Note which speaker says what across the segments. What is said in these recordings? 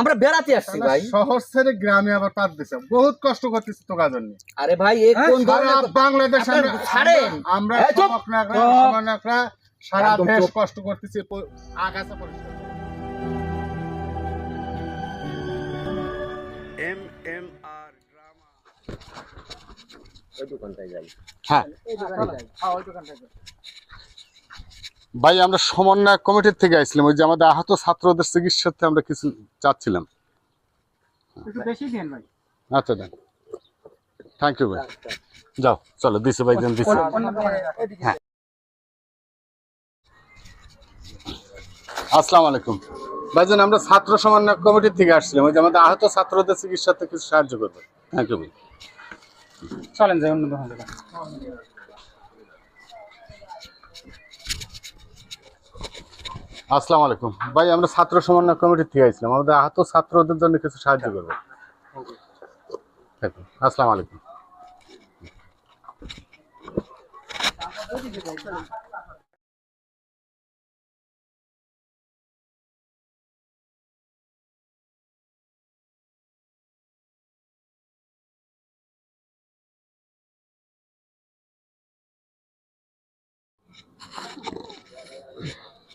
Speaker 1: আমরা বেড়াতে আসছি ভাই।
Speaker 2: শহর ছেড়ে গ্রামে আবার পাত দিছে। বহুত কষ্ট করতেছি তোকার জন্য
Speaker 1: আরে ভাই এ
Speaker 2: হ্যাঁ,
Speaker 1: কোন ধরনের
Speaker 2: বাংলাদেশ আমরা-। আমরা
Speaker 1: এই
Speaker 2: সারা দেশ কষ্ট করতেছি আগাছা পরিষ্কার।
Speaker 3: এম এম আর ড্রামা
Speaker 4: হ্যাঁ ভাই আমরা সমন্বয় কমিটির থেকে আসছিলাম ওই যে আমাদের আহত ছাত্রদের চিকিৎসাতে আমরা কিছু চাচ্ছিলাম। আচ্ছা দেন। থ্যাংক ইউ ভাই। যাও চলো দিছে ভাই দেন দিছে। হ্যাঁ। আসসালামু আলাইকুম। ভাইজান আমরা ছাত্র সমন্বয় কমিটির থেকে আসছিলাম ওই যে আমাদের আহত ছাত্রদের চিকিৎসাতে কিছু সাহায্য করবে। থ্যাংক ইউ ভাই।
Speaker 5: চলেন যাই অন্য
Speaker 4: আসসালামু আলাইকুম। ভাই, আমরা ছাত্র সমন্বয় কমিটির থেকে আসছিলাম আমাদের আহত ছাত্রদের জন্য কিছু সাহায্য করবে. আসসালামু আলাইকুম।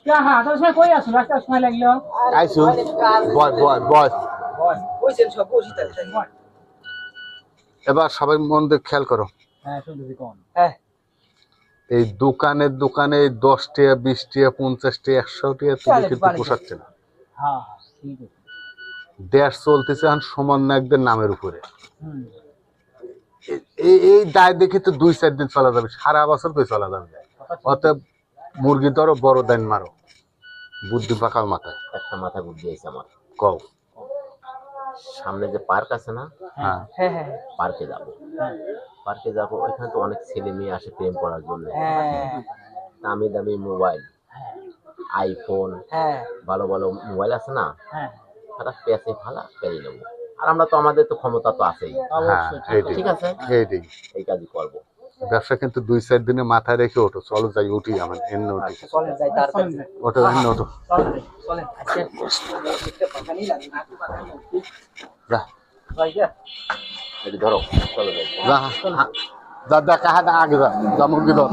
Speaker 5: হ্যাঁ হ্যাঁ তোর সময় কই আসুন রাস্তার সময় লাগল।
Speaker 4: আইসু। বয় বয় বয়।
Speaker 1: কইছেন সব বসি তাহলে
Speaker 4: এবার সবাই মন দিয়ে খেয়াল করো।
Speaker 5: হ্যাঁ শুনতেছি কোন?
Speaker 1: হ্যাঁ।
Speaker 4: এই দোকানের দোকানে এই দশ টাকা বিশ টাকা পঞ্চাশ টাকা একশো টাকা তুমি কিন্তু। পোষাচ্ছে না
Speaker 5: ঠিক আছে।
Speaker 4: দেশ চলতেছে এখন সমন্বয়কদের নামের উপরে। এই এই দায় দেখে তো দুই চার দিন চলা যাবে। সারা বছর করে চলা যাবে? অতএব মুরগি ধরো বড় দান মারো। বুদ্ধি পাকাও মাথায়।
Speaker 6: একটা মাথা বুদ্ধি আছে আমার।
Speaker 4: কও।
Speaker 6: সামনে যে পার্ক আছে না
Speaker 4: হ্যাঁ।
Speaker 1: হ্যাঁ হ্যাঁ।
Speaker 6: পার্কে যাব। পার্কে যাব ওইখানে তো অনেক ছেলে মেয়ে আসে প্রেম করার জন্য।
Speaker 1: হ্যাঁ।
Speaker 6: দামি দামি মোবাইল আইফোন ভালো ভালো মোবাইল আছে না
Speaker 5: হ্যাঁ।
Speaker 6: তারা পেঁচে ফালা পেয়ে নেব। আর আমরা তো আমাদের তো ক্ষমতা তো আছেই।
Speaker 4: হ্যাঁ
Speaker 6: ঠিক আছে? এই কাজই করব।
Speaker 4: ব্যবসা কিন্তু দুই চার দিনে মাথায় রেখে ওঠো চলো যাই উঠি আমার এমনি উঠি।
Speaker 1: যাই।
Speaker 4: ওঠো এমনি ওঠো।
Speaker 1: আচ্ছা
Speaker 6: ধরো
Speaker 4: যা যা দেখা হাত আগে যা ধর।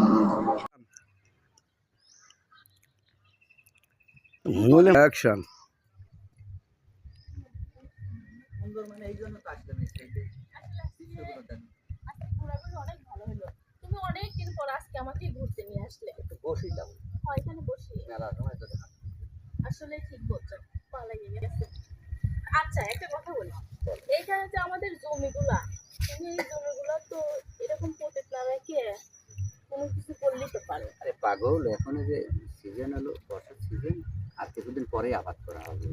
Speaker 3: অ্যাকশন
Speaker 1: মানে এই জন্য
Speaker 7: ঘোরাঘুরি অনেক ভালো হলো। তুমি অনেক দিন পর আজকে আমাকে ঘুরতে নিয়ে আসলে।
Speaker 1: বসিলাম
Speaker 7: হয় এখানে বসি
Speaker 1: মেলা সময় তো
Speaker 7: আসলে ঠিক বলছো লেগে গেছে। আচ্ছা একটা কথা বলি। এইখানে যে আমাদের জমিগুলা। তুমি এই জমিগুলো তো এরকম প্রটেক্ট না রেখে কোনো কিছু করলেই তো পারো।
Speaker 8: আরে পাগল এখন যে সিজন হলো বর্ষার সিজন আর কিছুদিন পরে আবাদ করা হবে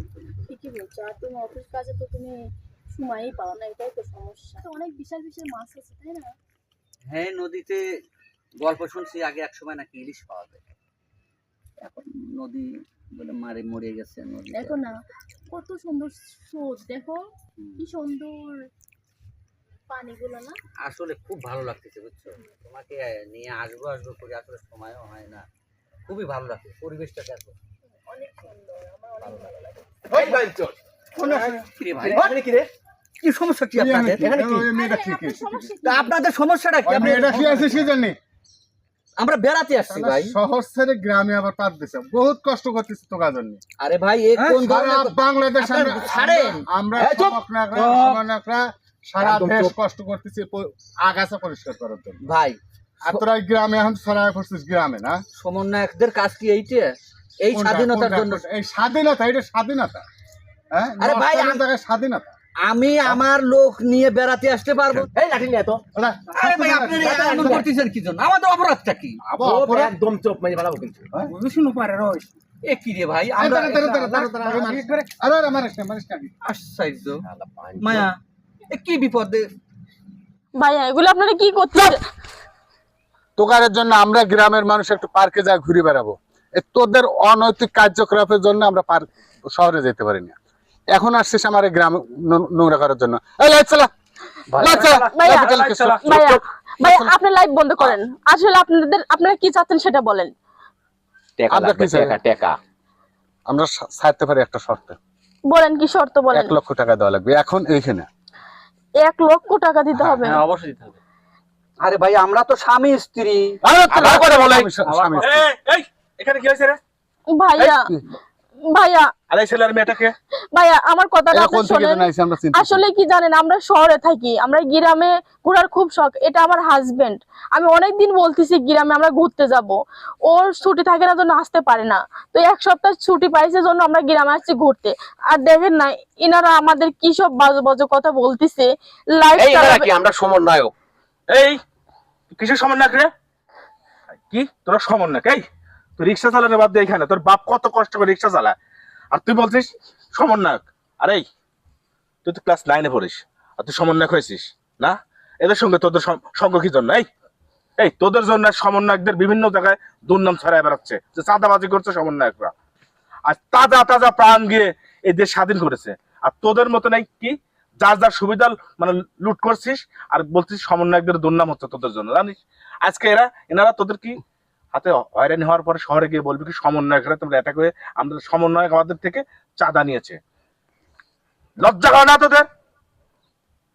Speaker 7: ঠিকই বলছো আর তুমি অফিস কাজে তো তুমি সময়ই পাও না এটাই তো সমস্যা। তো অনেক বিশাল বিশাল মাছ আছে তাই না?
Speaker 8: হ্যাঁ নদীতে গল্প শুনছি আগে এক সময় নাকি ইলিশ পাওয়া যায়। এখন নদী বলে মারে মরে গেছে নদী
Speaker 7: দেখো না কত সুন্দর স্রোত দেখো কি সুন্দর পানিগুলো না।
Speaker 8: আসলে খুব ভালো লাগতেছে বুঝছ? তোমাকে নিয়ে আসব আসব করে আসলে সময়ও হয় না। খুবই ভালো লাগছে পরিবেশটা দেখো।
Speaker 7: অনেক সুন্দর আমার অনেক ভালো লাগে।
Speaker 8: কিরে ভাই?
Speaker 1: এখানে কি রে? কি সমস্যা কি আপনাদের? এখানে
Speaker 7: সমস্যা কি?
Speaker 1: তা আপনাদের সমস্যাটা কি? আপনি
Speaker 2: মেয়েটা কি আছে সে জানি
Speaker 1: আমরা বেড়াতে আসছি ভাই।
Speaker 2: শহর ছেড়ে গ্রামে আবার পাত দিছে। বহুত কষ্ট করতেছি তোকার জন্য।
Speaker 1: আরে ভাই এ
Speaker 2: হ্যাঁ,
Speaker 1: কোন
Speaker 2: সারা
Speaker 1: ধরনের
Speaker 2: বাংলাদেশ আমরা-
Speaker 1: ছাড়েন।
Speaker 2: আমরা সমকনাকরা, সারা দেশ কষ্ট করতেছি আগাছা পরিষ্কার করার জন্য।
Speaker 1: ভাই
Speaker 2: আর তোরা গ্রামে এখন ছড়ায় পড়ছিস গ্রামে না?
Speaker 1: সমন্বয়কদের কাজ কি এইটা? এই স্বাধীনতার জন্য।
Speaker 2: এই স্বাধীনতা এটা স্বাধীনতা। হ্যাঁ?
Speaker 1: আরে ভাই,
Speaker 2: স্বাধীনতা।
Speaker 1: আমি আমার লোক নিয়ে বেড়াতে আসতে পারব। এই লাঠি নিয়ে তো। আরে ভাই আপনি এমন করতেছেন কি জন্য? আমাদের অপরাধটা কি?
Speaker 2: অপরাধ-
Speaker 1: একদম চোপ মেরে ফেলাবো কিন্তু
Speaker 5: শুনো পারে রোজ
Speaker 1: এ কি রে ভাই আমরা
Speaker 2: দাঁড়া, দাঁড়া, দাঁড়া, দাঁড়া, দাঁড়া, আরে আরে, আরে, মারিস না, মারিস না।
Speaker 1: আশ্চর্য। মায়া এ কি বিপদে?
Speaker 7: ভাইয়া এগুলো আপনারা কি করছেন
Speaker 4: তোকারের জন্য আমরা গ্রামের মানুষ একটু পার্কে যা ঘুরে বেড়াবো। এ তোদের অনৈতিক কার্যকলাপের জন্য আমরা পার্ক শহরে যেতে পারি না এখন আসছিস আমার এই গ্রাম নোংরা করার জন্য। এই লাইট চালা।
Speaker 7: আপনি লাইভ বন্ধ করেন। আসলে আপনাদের আপনারা কি চাচ্ছেন সেটা বলেন।
Speaker 4: আমরা ছাড়তে পারি একটা শর্তে।
Speaker 7: বলেন কি শর্ত বলেন?
Speaker 4: লক্ষ টাকা দেওয়া লাগবে। এখন এইখানে।
Speaker 7: এক লক্ষ টাকা দিতে হবে।
Speaker 8: হ্যাঁ অবশ্যই দিতে হবে। আরে ভাই আমরা তো স্বামী স্ত্রী।
Speaker 4: আবার কথা বলে। স্বামী স্ত্রী।
Speaker 9: এই এখানে কি হয়েছে রে?
Speaker 7: ভাইয়া ভাইয়া
Speaker 9: আর ছেলের মেয়েটাকে?
Speaker 7: ভাইয়া আমার কথাটা আপনি শোনেন। আসলে কি জানেন আমরা শহরে থাকি আমরা গ্রামে ঘোরার খুব শখ এটা আমার হাজবেন্ড আমি অনেকদিন বলতেছি গ্রামে আমরা ঘুরতে যাব। ওর ছুটি থাকে না জন্য আসতে পারে না। তো এক সপ্তাহ ছুটি পাইছে জন্য আমরা গ্রামে আসছি ঘুরতে। আর দেখেন না ইনারা আমাদের কি সব বাজে বাজে কথা বলতেছে। লাইফ
Speaker 9: কি আমরা সমন্বয়ক? এই কিসের সমন্বয়ক রে? কি? তোরা সমন্বয়ক এই। রিক্সা চালানো বাদ দিয়ে এখানে। তোর বাপ কত কষ্ট করে রিক্সা চালায়। আর তুই বলছিস, সমন্বয়ক, আরে তুই তো ক্লাস নাইনে পড়িস, আর তুই সমন্বয়ক হয়েছিস, না? এদের সঙ্গে তোদের সঙ্গ কি জন্য? এই এই, তোদের জন্য সমন্বয়কদের বিভিন্ন জায়গায় দুর্নাম ছড়ায় বেড়াচ্ছে, যে চাঁদাবাজি করছে সমন্বয়করা। আর তাজা তাজা প্রাণ গিয়ে এই দেশ স্বাধীন করেছে। আর তোদের মতো নাই কি, যার যার সুবিধা মানে লুট করছিস, আর বলছিস সমন্বয়কদের দুর্নাম হচ্ছে তোদের জন্য, জানিস? আজকে এরা, এনারা তোদের কি হাতে হয়রানি হওয়ার পরে শহরে গিয়ে বলবি কি সমন্বয়করা তোমরা এটা করে আমাদের সমন্বয়ক আমাদের থেকে চাঁদা নিয়েছে। লজ্জা করে না তোদের?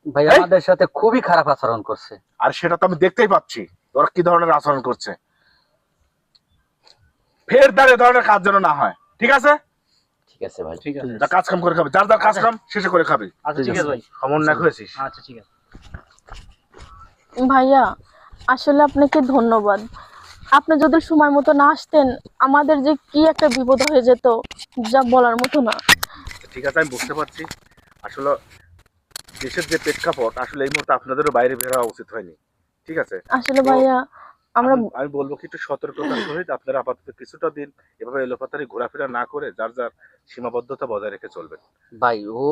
Speaker 8: ভাই আমাদের সাথে খুবই খারাপ আচরণ করছে।
Speaker 9: আর সেটা তো আমি দেখতেই পাচ্ছি ওরা কি ধরনের আচরণ করছে। ফের তার এ ধরনের কাজ যেন না হয়। ঠিক আছে?
Speaker 6: ঠিক আছে ভাই।
Speaker 8: ঠিক আছে।
Speaker 9: যা কাজ কাম করে খাবি যার যার কাজ কাম শেষে করে খাবি।
Speaker 8: আচ্ছা ঠিক আছে। ভাই।
Speaker 9: সমন্বয়ক হয়েছিস।
Speaker 8: আচ্ছা ঠিক আছে।
Speaker 7: ভাইয়া আসলে আপনাকে ধন্যবাদ। আপনি যদি সময় মতো না আসতেন আমাদের যে কি একটা বিপদ হয়ে যেত যা বলার মতো না।
Speaker 9: ঠিক আছে আমি বুঝতে পারছি। আসলে দেশের যে প্রেক্ষাপট আসলে এই মুহূর্তে আপনাদেরও বাইরে বের হওয়া উচিত হয়নি। ঠিক আছে?
Speaker 7: আসলে ভাইয়া আমরা
Speaker 9: আমি- বলব কি একটু সতর্কতার সহিত আপনারা আপাতত কিছুটা দিন এভাবে এলোপাতারি ঘোরাফেরা না করে যার যার সীমাবদ্ধতা বজায় রেখে চলবেন।
Speaker 8: ভাই ও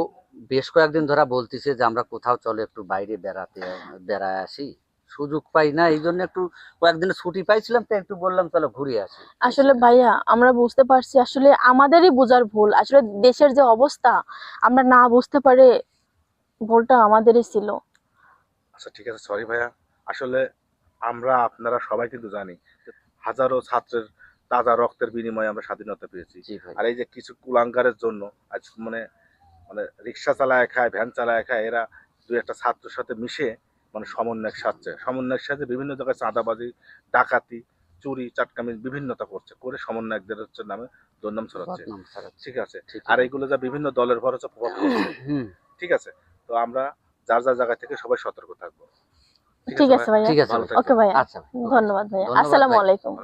Speaker 8: বেশ কয়েকদিন ধরা বলতিছে যে আমরা কোথাও চলে একটু বাইরে বেড়াতে বেড়ায় আসি। সুযোগ পাই না এই জন্য একটু কয়েকদিন ছুটি পাইছিলাম তো একটু বললাম চলো ঘুরে আসি।
Speaker 7: আসলে ভাইয়া আমরা বুঝতে পারছি আসলে আমাদেরই বোঝার ভুল। আসলে দেশের যে অবস্থা আমরা না বুঝতে পারে ভুলটা আমাদেরই ছিল।
Speaker 9: আচ্ছা ঠিক আছে সরি ভাইয়া। আসলে আমরা আপনারা সবাই কিন্তু জানি হাজারো ছাত্রের তাজা রক্তের বিনিময়ে আমরা স্বাধীনতা পেয়েছি। আর এই যে কিছু কুলাঙ্গারের জন্য আজ মানে মানে রিক্সা চালায় খায় ভ্যান চালায় খায় এরা দু একটা ছাত্রের সাথে মিশে মানে সমন্বয়ক সাজছে। সমন্বয়ের সাথে বিভিন্ন জায়গায় চাঁদাবাজি ডাকাতি চুরি চাটকামি বিভিন্নতা করছে। করে সমন্বয়কদের হচ্ছে নামে দুর্নাম ছড়াচ্ছে। ঠিক আছে? আর এইগুলো যা বিভিন্ন দলের ভর হচ্ছে প্রভাব ঠিক আছে? তো আমরা যার যার জায়গা থেকে সবাই সতর্ক থাকব।
Speaker 7: ঠিক আছে ভাইয়া।
Speaker 8: ঠিক আছে
Speaker 9: ভালো
Speaker 8: ভাই।
Speaker 9: থাকবেন।
Speaker 7: ওকে ভাইয়া।
Speaker 8: আচ্ছা ভাই।
Speaker 7: ধন্যবাদ ভাইয়া। আসসালামু আলাইকুম।